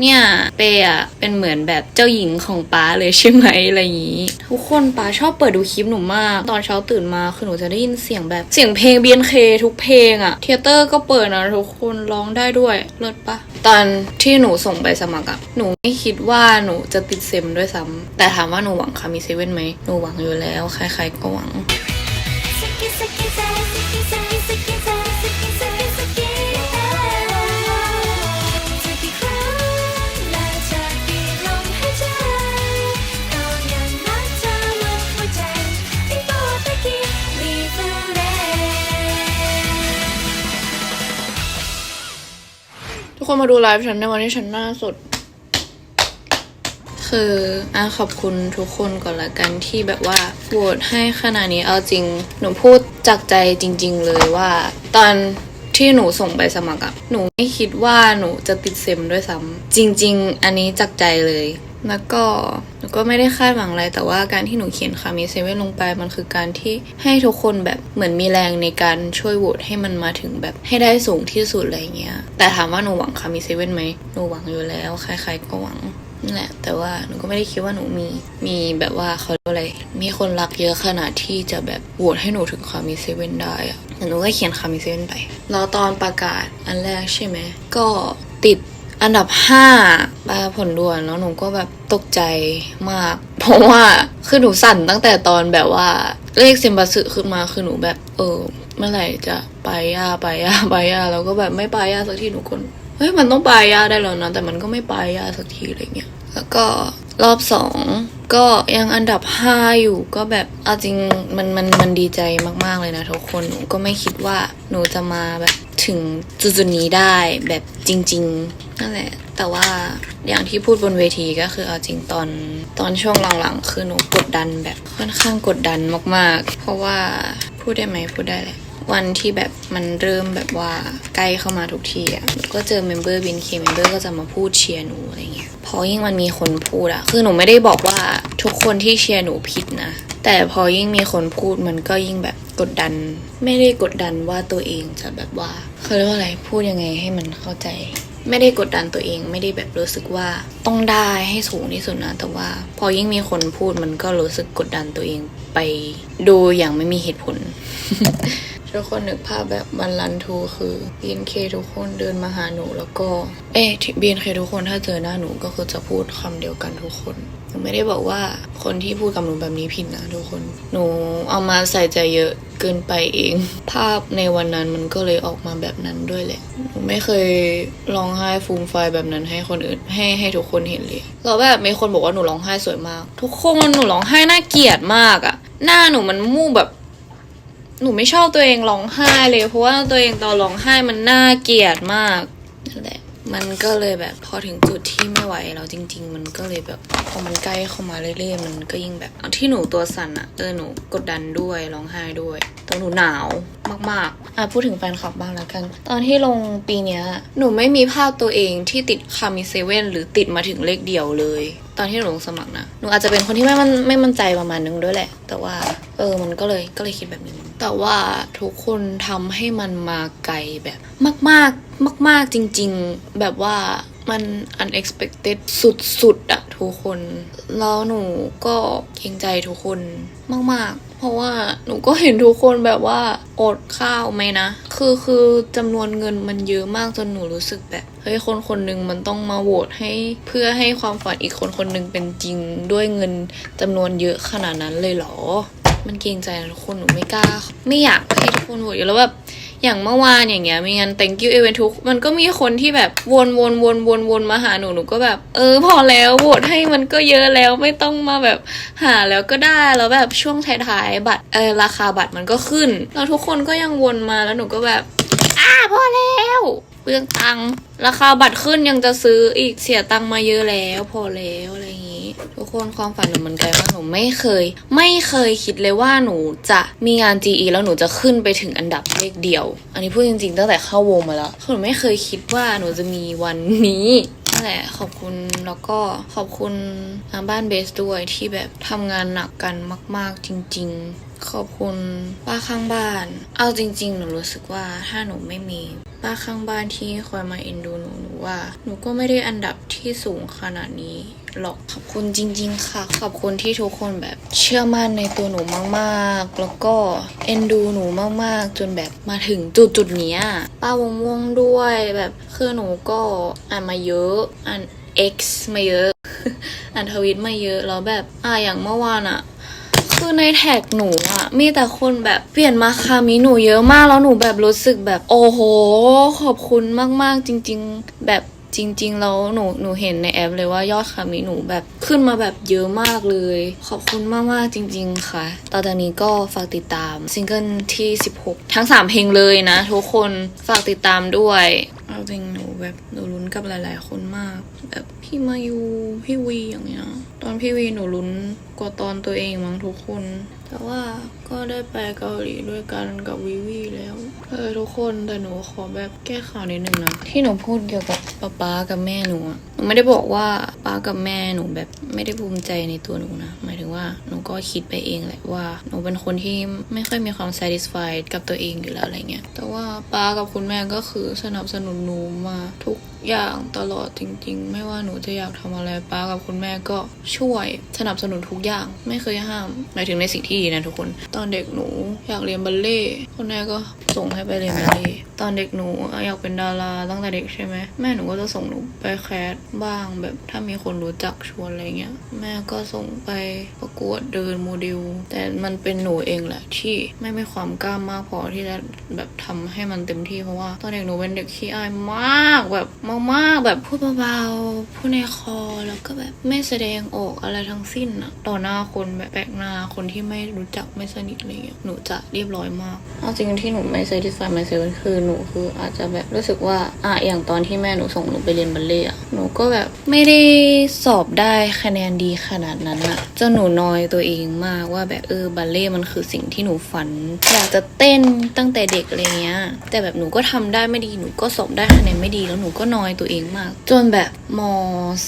เนี่ยเปย์อะเป็นเหมือนแบบเจ้าหญิงของป้าเลยใช่ไหมอะไรอย่างนี้ ทุกคนป้าชอบเปิดดูคลิปหนูมาก ตอนเช้าตื่นมาคือหนูจะได้ยินเสียงแบบเสียงเพลง BNK ทุกเพลงอะเทยเตอร์ก็เปิดนะทุกคนร้องได้ด้วยเลิศปะตอนที่หนูส่งไปสมัครอะหนูไม่คิดว่าหนูจะติดเซมด้วยซ้ำแต่ถามว่าหนูหวังคามิเซเว่นไหมหนูหวังอยู่แล้ว ใครๆก็หวัง 好き好き大好き大 คนมาดูไลฟ์ฉันในวันที่ฉันหน้าสด คืออะขอบคุณทุกคนก่อนละกันที่แบบว่าโหวตให้ขนาดนี้เอาจริง หนูพูดจากใจจริง ๆ เลยว่า ตอนที่หนูส่งไปสมัครอะหนูไม่คิดว่าหนูจะติดเซมด้วยซ้ำจริง ๆ อันนี้จากใจเลย แล้วก็หนูก็ไม่ได้คาดหวังอะไร แต่ว่าการที่หนูเขียนคามิเซเว่นลงไปมันคือการที่ให้ทุกคนแบบเหมือนมีแรงในการช่วยโหวตให้มันมาถึงแบบให้ได้สูงที่สุดอะไรเงี้ย แต่ถามว่าหนูหวังคามิเซเว่นไหมหนูหวังอยู่แล้ว ใครๆก็หวังนั่นแหละ แต่ว่าหนูก็ไม่ได้คิดว่าหนูมีมีแบบว่าเขาเรียกอะไร มีคนรักเยอะขนาดที่จะแบบโหวตให้หนูถึงคามิเซเว่นได้อะแต่หนูก็เขียนคามิเซเว่นไป แล้วตอนประกาศอันแรกใช่ไหม ก็ติด อันดับห้าปลาผลด่วนแล้วหนูก็แบบตกใจมาก เพราะว่าคือหนูสั่นตั้งแต่ตอนแบบว่าเลขเซมบัสึขึ้นมาคือหนูแบบ เออ เมื่อไหร่จะไปย่าไปย่าไปย่าแล้วก็แบบไม่ไปย่าสักทีหนูคนเฮ้ยมันต้องไปย่าได้แล้วนะแต่มันก็ไม่ไปย่าสักทีอะไรเงี้ยแล้วก็รอบสองก็ยังอันดับห้าอยู่ก็แบบเอาจริงมันมันมันดีใจมากๆเลยนะทุกคนหนูก็ไม่คิดว่าหนูจะมาแบบ ถึงจุดๆนี้ได้แบบจริง ๆ นั่นแหละ แต่ว่าอย่างที่พูดบนเวทีก็คือเอาจริงตอนตอนช่วงหลังๆ คือหนูกดดันแบบค่อนข้างกดดันมากๆ เพราะว่าพูดได้ไหมพูดได้แหละวันที่แบบมันเริ่มแบบว่าใกล้เข้ามาทุกทีอะก็เจอเมมเบอร์บินเคเมมเบอร์ก็จะมาพูดเชียร์หนูอะไรเงี้ยพอยิ่งมันมีคนพูดอะคือหนูไม่ได้บอกว่าทุกคนที่เชียร์หนูผิดนะ แต่พอยิ่งมีคนพูดมันก็ยิ่งแบบกดดัน ไม่ได้กดดันว่าตัวเองจะแบบว่าเขาเรียกว่าอะไรพูดยังไงให้มันเข้าใจ ไม่ได้กดดันตัวเองไม่ได้แบบรู้สึกว่าต้องได้ให้สูงที่สุดนะแต่ว่า พอยิ่งมีคนพูดมันก็รู้สึกกดดันตัวเองไปโดยอย่างไม่มีเหตุผลทุกคนนึกภาพแบบวันรันทูคือ BNK ทุกคนเดินมาหาหนูแล้วก็ เอ๊ะ BNK ทุกคนถ้าเจอหน้าหนูก็คือจะพูดคำเดียวกันทุกคน นูไม่ได้บอกว่าคนที่พูดกับหนูแบบนี้ผิดนะทุกคน หนูเอามาใส่ใจเยอะเกินไปเอง ภาพในวันนั้นมันก็เลยออกมาแบบนั้นด้วยแหละ หนูไม่เคยร้องไห้ฟูมไฟแบบนั้นให้คนอื่นให้ให้ทุกคนเห็นเลยแล้วแบบมีคนบอกว่าหนูร้องไห้สวยมาก ทุกคนหนูร้องไห้น่าเกลียดมากอะหน้าหนูมันมู่แบบหนูไม่ชอบตัวเองร้องไห้เลย เพราะว่าตัวเองตอนร้องไห้มันน่าเกลียดมากนั่นแหละ มันก็เลยแบบพอถึงจุดที่ไม่ไหวแล้วจริง ๆ มันก็เลยแบบพอมันใกล้เข้ามาเรื่อยๆ มันก็ยิ่งแบบที่หนูตัวสั่นอะเออหนูกดดันด้วยร้องไห้ด้วยตอนหนูหนาวมากๆอะพูดถึงแฟนคลับบ้างแล้วกัน ตอนที่ลงปีเนี้ยหนูไม่มีภาพตัวเองที่ติดคามิเซเว่นหรือติดมาถึงเลขเดียวเลย ตอนที่หนูลงสมัครนะหนูอาจจะเป็นคนที่ไม่มันไม่มั่นใจประมาณนึงด้วยแหละ แต่ว่าเออมันก็เลยก็เลยคิดแบบนี้แต่ว่าทุกคนทำให้มันมาไกลแบบมาก ๆ มาก ๆ จริง ๆ แบบว่ามัน unexpected สุด ๆอะทุกคน แล้วหนูก็เกรงใจทุกคนมาก ๆ เพราะว่าหนูก็เห็นทุกคนแบบว่าอดข้าวไหมนะ คือคือจำนวนเงินมันเยอะมากจนหนูรู้สึกแบบเฮ้ยคนคนหนึ่งมันต้องมาโหวตให้เพื่อให้ความฝันอีกคนคนหนึ่งเป็นจริงด้วยเงินจำนวนเยอะขนาดนั้นเลยเหรอ มันเกรงใจนะทุกคนหนูไม่กล้า ไม่อยากให้ทุกคนโหวตอยู่แล้วแบบ อย่างเมื่อวานอย่างเงี้ยมีงาน thank you event ทุกมันก็มีคนที่แบบวนวนวนวนวนมาหาหนูหนูก็แบบ เออ พอแล้วโหวตให้มันก็เยอะแล้วไม่ต้องมาแบบหาแล้วก็ได้แล้วแบบช่วงท้ายๆบัตรเออราคาบัตรมันก็ขึ้นแล้วทุกคนก็ยังวนมาแล้วหนูก็แบบอ่าพอแล้วเปลืองตังค์ราคาบัตรขึ้นยังจะซื้ออีกเสียตังค์มาเยอะแล้ว พอแล้วอะไรอย่างนี้ ทุกคนความฝันหนูมันไกลมากหนูไม่เคย ไม่เคยคิดเลยว่าหนูจะมีงาน GE แล้วหนูจะขึ้นไปถึงอันดับเลขเดียว อันนี้พูดจริงๆ ตั้งแต่เข้าวงมาแล้วคือหนูไม่เคยคิดว่าหนูจะมีวันนี้นั่นแหละขอบคุณแล้วก็ขอบคุณทางบ้านเบสด้วยที่แบบทำงานหนักกันมาก ๆ จริง ๆ ขอบคุณป้าข้างบ้าน เอาจริง ๆ หนูรู้สึกว่าถ้าหนูไม่มี ป้าข้างบ้านที่คอยมาเอ็นดูหนูหนูว่า หนูก็ไม่ได้อันดับที่สูงขนาดนี้หรอกขอบคุณจริง ๆ ค่ะ ขอบคุณที่ทุกคนแบบเชื่อมั่นในตัวหนูมากๆ แล้วก็เอ็นดูหนูมากๆ จนแบบมาถึงจุดจุดๆนี้ป้าวงม่วงด้วยแบบคือหนูก็อ่านมาเยอะอ่าน X มาเยอะ อ่านทวิตมาเยอะแล้วแบบอ่าอย่างเมื่อวานอะ คือในแท็กหนูอะมีแต่คนแบบเปลี่ยนมาคามิหนูเยอะมากแล้วหนูแบบรู้สึกแบบโอ้โห ขอบคุณมากๆ จริง ๆ แบบจริงๆแล้วหนูหนูเห็นในแอปเลยว่ายอดคามิหนูแบบขึ้นมาแบบเยอะมากเลย ขอบคุณมากๆจริง ๆ ค่ะ ต่อจากนี้ก็ฝากติดตามซิงเกิลที่ 16 ทั้ง 3 เพลงเลยนะ ทุกคนฝากติดตามด้วยเอาจริงหนูแบบหนู นกับหลาย ๆ คนมาก แบบพี่มายูพี่วีอย่างเงี้ย ตอนพี่วีหนูลุ้นกว่าตอนตัวเองมั้งทุกคน แต่ว่าก็ได้ไปเกาหลีด้วยกันกับวิวีแล้วเออทุกคนแต่หนูขอแบบแก้ข่าวนิดนึงนะที่หนูพูดเกี่ยวกับป๊าป๊ากับแม่หนูอะหนูไม่ได้บอกว่าป๊ากับแม่หนูแบบไม่ได้ภูมิใจในตัวหนูนะหมายถึง ว่าหนูก็คิดไปเองแหละว่าหนูเป็นคนที่ไม่ค่อยมีความ satisfied กับตัวเองอยู่แล้วอะไรเงี้ย แต่ว่าป๊ากับคุณแม่ก็คือสนับสนุนหนูมาทุกอย่างตลอดจริง ๆ ไม่ว่าหนูจะอยากทำอะไรป๊ากับคุณแม่ก็ช่วยสนับสนุนทุกอย่างไม่เคยห้ามหมายถึงในสิ่งที่ดีนะทุกคน ตอนเด็กหนูอยากเรียนบัลเล่ต์คุณแม่ก็ส่งให้ไปเรียนบัลเล่ ตอนเด็กหนูอยากเป็นดาราตั้งแต่เด็กใช่ไหมแม่หนูก็จะส่งหนูไปแคสบ้างแบบถ้ามีคนรู้จักชวนอะไรเงี้ยแม่ก็ส่งไปประกวดเดินโมเดล แต่มันเป็นหนูเองแหละที่ไม่มีความกล้ามากพอที่จะแบบทำให้มันเต็มที่เพราะว่าตอนเด็กหนูเป็นเด็กขี้อายมากแบบมากๆแบบพูดเบาๆพูดในคอแล้วก็แบบไม่แสดงออกอะไรทั้งสิ้นอะต่อหน้าคนแบบแปลกหน้าคนที่ไม่รู้จักไม่สนิทอะไรเงี้ยหนูจะเรียบร้อยมากเอาจริงที่หนูไม่ satisfy myself คือหนูคืออาจจะแบบรู้สึกว่าอะอย่างตอนที่แม่หนูส่งหนูไปเรียนบัลเล่ต์อะหนูก็แบบไม่ได้สอบได้คะแนนดีขนาดนั้นอะจนหนูนอยตัวเองมากว่าแบบเออบัลเล่ต์มันคือสิ่งที่หนูฝัน อยากจะเต้นตั้งแต่เด็กอะไรเงี้ย แต่แบบหนูก็ทำได้ไม่ดีหนูก็สอบได้คะแนนไม่ดีแล้วหนูก็นอยตัวเองมาก จนแบบม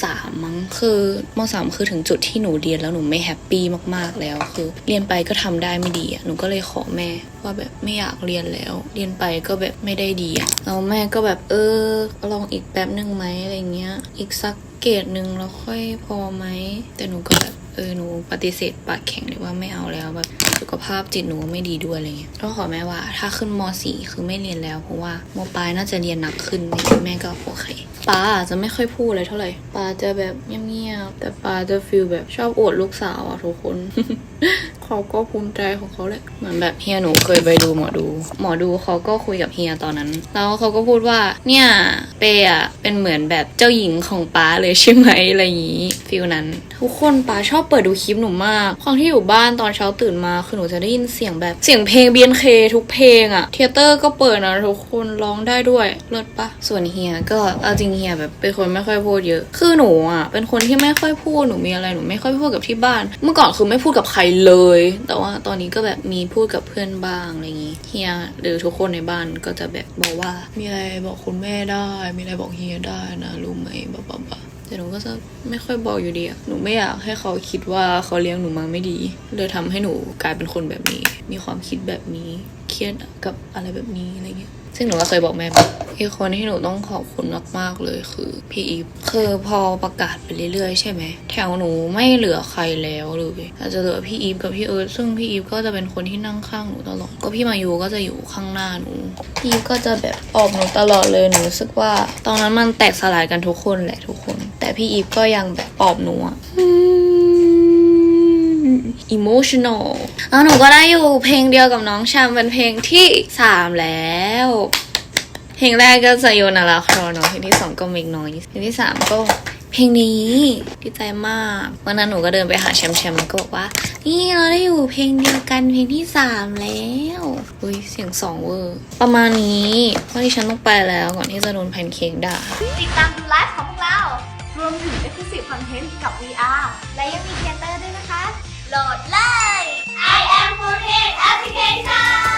สามมั้งคือมสามคือถึงจุดที่หนูเรียนแล้วหนูไม่แฮปปี้มากๆแล้ว คือ เรียนไปก็ทำได้ไม่ดีอะหนูก็เลยขอแม่ ว่าแบบไม่อยากเรียนแล้ว เรียนไปก็แบบไม่ได้ดีอะแล้วแม่ก็แบบเออลองอีกแป๊บหนึ่งไหมอะไรเงี้ย อีกสักเกรดหนึ่งแล้วค่อยพอไหม แต่หนูก็แบบเออหนูปฏิเสธปากแข็งเลยว่าไม่เอาแล้วแบบสุขภาพจิตหนูไม่ดีด้วยอะไรเงี้ยก็ขอแม่ว่าถ้าขึ้นม .4 คือไม่เรียนแล้วเพราะว่ามปลายน่าจะเรียนหนักขึ้นแม่ก็โอเคป้าอาจจะไม่ค่อยพูดเลยเท่าไหร่ป้าจะแบบเงียบๆแต่ป้าจะฟีลแบบชอบอวดลูกสาวอะทุกคน เขาก็ภูมิใจของเขาแหละเหมือนแบบเฮียหนูเคยไปดูหมอดู หมอดูเขาก็คุยกับเฮียตอนนั้น แล้วเขาก็พูดว่า เนี่ยเปย์อะเป็นเหมือนแบบเจ้าหญิงของป้าเลยใช่ไหมอะไรอย่างนี้ฟิลนั้น ทุกคนป้าชอบเปิดดูคลิปหนูมากความที่อยู่บ้านตอนเช้าตื่นมาคือหนูจะได้ยินเสียงแบบเสียงเพลง BNK ทุกเพลงอะเทเตอร์ก็เปิดนะทุกคนร้องได้ด้วยเลิศปะส่วนเฮียก็เอาจริงเฮียแบบเป็นคนไม่ค่อยพูดเยอะ คือหนูอะเป็นคนที่ไม่ค่อยพูดหนูมีอะไรหนูไม่ค่อยพูดกับที่บ้าน เมื่อก่อนคือไม่พูดกับใครเลยแต่ว่าตอนนี้ก็แบบมีพูดกับเพื่อนบ้างอะไรอย่างงี้เฮียหรือทุกคนในบ้านก็จะแบบบอกว่า มีอะไรบอกคุณแม่ได้ มีอะไรบอกเฮียได้นะรู้ไหมบ้าบ้าบ้าแต่หนูก็จะไม่ค่อยบอกอยู่ดีอะหนูไม่อยากให้เขาคิดว่าเขาเลี้ยงหนูมาไม่ดีเลยทำให้หนูกลายเป็นคนแบบนี้ มีความคิดแบบนี้ เครียดกับอะไรแบบนี้อะไรเงี้ย ซึ่งหนูก็เคยบอกแม่ไปอีกคนที่หนูต้องขอบคุณมากๆเลยคือพี่อีฟคือพอประกาศไปเรื่อยๆ ใช่ไหมแถวหนูไม่เหลือใครแล้วเลยอาจจะเหลือพี่อีฟกับพี่เอิร์ธซึ่งพี่อีฟก็จะเป็นคนที่นั่งข้างหนูตลอดก็พี่มายูก็จะอยู่ข้างหน้าหนูพี่อีฟก็จะแบบออกหนูตลอดเลยหนูรู้สึกว่า ตอนนั้นมันแตกสลายกันทุกคนแหละทุกคน แต่พี่อีฟก็ยังแบบปอบหนูอะ emotional แล้วหนูก็ได้อยู่เพลงเดียวกับน้องชามเป็นเพลงที่สามแล้ว เพลงแรกก็จะโยนาราครอนเพลงที่สองก็เมกน้อยเพลงที่สามก็เพลงนี้ดีใจมากวันนั้นหนูก็เดินไปหาแชมป์แชมป์ก็บอกว่า นี่เราได้อยู่เพลงเดียวกันเพลงที่สามแล้วอุ้ยเสียงสองเวอร์ประมาณนี้เพราะที่ฉันต้องไปแล้วก่อนที่จะโดนแพนเค้กด่าติดตามดูไลฟ์ของพวกเรา รวมถึง Exclusive Content กับ VR และยังมีเทเตอร์ด้วยนะคะโหลด เลย I am 4 Application